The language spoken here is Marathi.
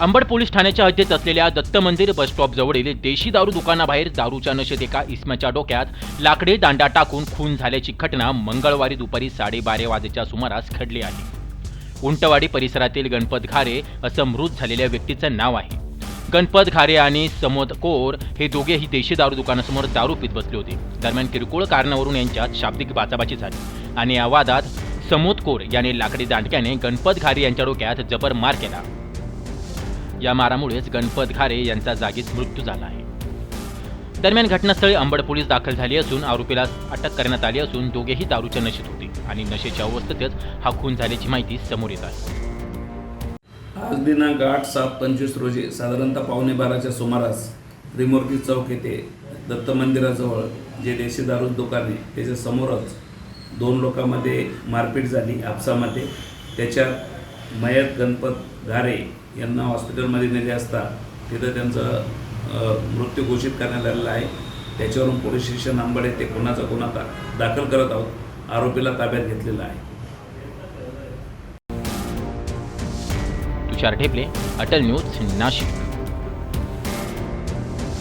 अंबड पोलीस ठाण्याच्या हद्दीत असलेल्या दत्त मंदिर बस स्टॉप जवळील देशी दारू दुकानाबाहेर दारूच्या नशेत एका इसमाच्या डोक्यात लाकडी दांडा टाकून खून झाल्याची घटना मंगळवारी दुपारी साडेबारा वाजेच्या सुमारास घडली आहे. उंटवाडी परिसरातील गणपत घारे असं मृत झालेल्या व्यक्तीचं नाव आहे. गणपत घारे आणि समोद कोर हे दोघेही देशी दारू दुकानासमोर दारू पित बसले होते. दरम्यान किरकोळ कारणावरून यांच्यात शाब्दिक बाचाबाची झाली. आणि या वादात समोद कोर याने लाकडी दांडक्याने गणपत घारे यांच्या डोक्यात जबर मार केला. या मारामुळेच गणपत घारे यांचा जागीच मृत्यू झाला आहे. दरम्यान घटनास्थळी अंबड पोलीस दाखल झाले असून आरोपीला अटक करण्यात आली असून दोघेही दारूच्या नशेत होते आणि नशेच्या अवस्थेतच हा खून झाल्याची माहिती समोर येत आहे. आज दिनांक आठ सात पंचवीस रोजी साधारणतः पावणे बाराच्या सुमारास त्रिमूर्ती चौक येथे दत्त मंदिराजवळ जे देशी दारू दुकान आहे त्याच्या समोरच दोन लोकांमध्ये मारपीट झाली आपसामध्ये. त्याच्यात मयत गणपत घारे यांना हॉस्पिटलमध्ये नेले असता तिथं त्यांचं मृत्यू घोषित करण्यात आलेला आहे. त्याच्यावरून पोलीस स्टेशन आंबड येथे गुन्हाचा गुन्हा दा दाखल करत आहोत आरोपीला ताब्यात घेतलेला आहे. तुषार ढेपले अटल न्यूज नाशिक.